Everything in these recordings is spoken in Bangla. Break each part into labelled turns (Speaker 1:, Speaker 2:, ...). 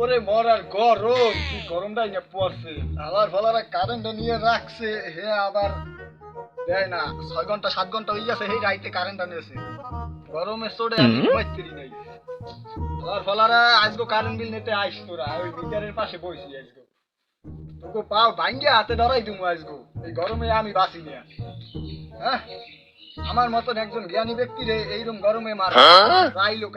Speaker 1: ওরে মর আর গরম কি গরমটাই না পড়ছে। আবার ফলারা কারেন্ট নিয়ে রাখছে হে আবার দেয় না। ছয় ঘণ্টা সাত ঘণ্টা হয়ে গেছে সেই রাইতে কারেন্টটা নিয়েছে গরমে চড়ে আমি নাই। ফলারা আজকে কারেন্ট বিল নিতে আইস তোরা ওই মিটারের পাশে বসি আজকে তোকে পাও ভাঙ্গে হাতে ধরাই দিমু আজকে এই গরমে আমি বাঁচি না। হ্যাঁ? আমার মতন একজন জ্ঞানী ব্যক্তি রে এইরকম গরমে মারা। প্রায় লোক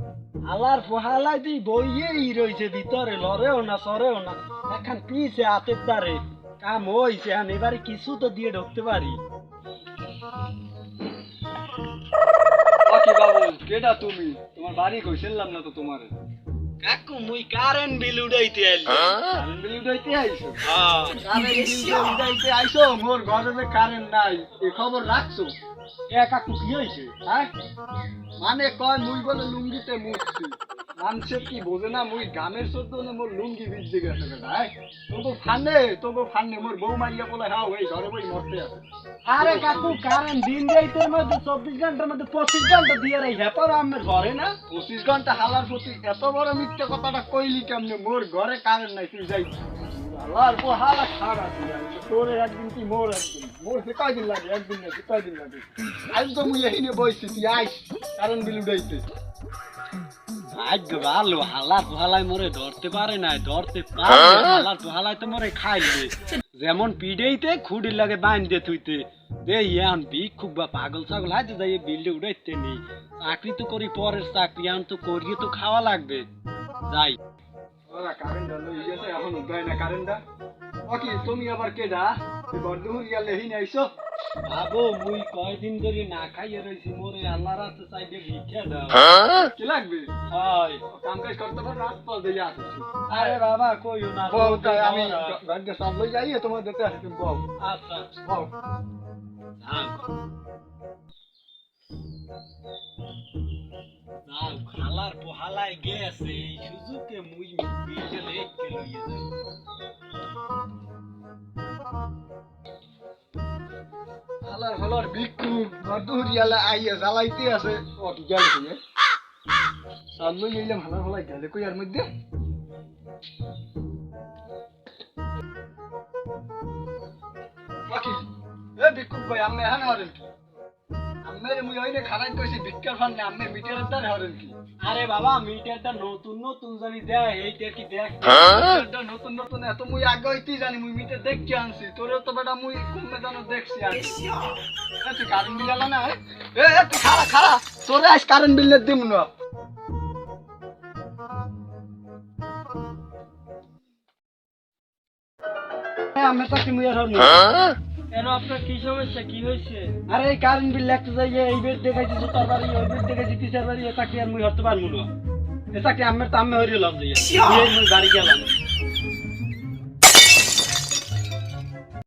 Speaker 2: আল্লাহর পোহালাই দি বইয়েই রয়েছে ভিতরে লড়েও না সরেও না। এখন পিছে হাতের দ্বারে কাম হইছে এখন এবারে কিছু তো দিয়ে ঢুকতে পারি।
Speaker 1: বাকি বাবু কেডা তুমি? তোমার বাড়ি কইছিলাম না তো তোমার।
Speaker 2: কাকু মুই কারেন্ট বিল উড়াইতে আইলি।
Speaker 1: কারেন্ট বিল উঠাইতে আইছো?
Speaker 2: হ্যাঁ।
Speaker 1: কারেন্ট বিল উঠাইতে আইছো? মোর ঘরে যে কারেন্ট নাই এই খবর রাখছো?
Speaker 2: এ কাকু কি হইছে
Speaker 1: হ্যাঁ? মানে কয় মুই বলে লুঙ্গিতে মুছছি মানুষে কি বোঝে না মুই গামের সদ্য না মোর লুঙ্গি ভিজে গেছে বেটা হ্যাঁ? তোকে ফানে তোকে ফানে মোর বউ মারিয়া বলে হ্যাঁ ওই ঘরে বই মরতে আছে।
Speaker 2: আরে কাকু কারেন্ট দিন রাইতের মধ্যে চব্বিশ ঘণ্টার মধ্যে পঁচিশ ঘণ্টা দিয়ে রাই হ্যাপার আমার ঘরে না?
Speaker 1: পঁচিশ ঘণ্টা হালার প্রতি এত বড় মিথ্যে কথাটা কইলি কেমনে? মোর ঘরে কারেন্ট নাই তুই যাই। হালার পর হালা খারাপ তোর একদিন কি মোর একদিন? মোর সে কয়দিন লাগে? একদিন নাকি কয়দিন লাগে? আজ তো মুই এখানে বইছি তুই আইস কারেন্ট বিল উঠাইতে।
Speaker 2: আজ ভালো হালার হালাই মরে ধরতে পারে না ধরতে পারে হালার হালাই তো মরে খাইবে। যেমন পিডেইতে খুঁড়ির লাগে বাইন দিয়ে থুইতে। দে ইয়ান ভিক্ষুক বা পাগল ছাগল হাইতে যাই বিল্ডে উড়াইতে নেই চাকরি তো করি পরের চাকরি এখন তো করিয়ে তো খাওয়া লাগবে। যাই।
Speaker 1: কারেন্ট লই গেছে এখন উঠায় না কারেন্টটা। ওকে তুমি আবার কেডা? তুই বড়দুহুর গেলে আইসো
Speaker 2: বাবু মুই কয়দিন ধরে না খাইয়ে রইছি মোরে আল্লাহ রাতে চাইবে ভিক্ষা দাও।
Speaker 1: কি লাগবে?
Speaker 2: হয়
Speaker 1: কাম কাজ করতে পার রাত পর দিয়ে আসছি
Speaker 2: আরে বাবা কইও না
Speaker 1: বউ তাই আমি ঘরকে সব লই যাই তোমার দিতে আসছি বউ
Speaker 2: আচ্ছা
Speaker 1: বউ
Speaker 2: যাও খালার পোহালায় গেছে সুযোগে মুই বিলটা লেখকে লইয়ে যাই
Speaker 1: হালার হলার বিক্কু বড়দুহুর গেলে আইয়া জ্বালাইতে আছে। ও, কি গেল তুমি সামনে যাইলাম হালার হালাই গেলে কই আর মধ্যে? বাকি। এ বিক্কু ভাই আমি এখানে হরেন কি মুই হইনে খানাই কইছি ভিক্ষার ফান না আমের মিটারের হরেন কি?
Speaker 2: আরে বাবা মিটারটা নতুন নতুন জানি দেয় এইটা কি দেখ?
Speaker 1: মিটারটা নতুন নতুন এত মুই আগে হইতেই জানি মুই মিটার দেখকে আনছি। তোরে তো বেটা মুই কমে জানো দেখছি আর তুই কারেন্ট বিল আলা না এ? তুই খারা খারা তোরে আজ কারেন্ট বিল দিম না।
Speaker 2: আমি তো কি মুই আর কেন আপনার কি সমস্যা? কি হয়েছে? আরে এই কারেন্ট বিল লাগতে যাই এই বেড দেখাইছি জুতার বাড়ি ওই বেড দেখাইছি পিসার বাড়ি? এ চাকরি আর মুই হরতে পারব না। এ চাকরি আমার তো আমি হরিয়ে লাভ যাই মুই বাড়ি গেলাম।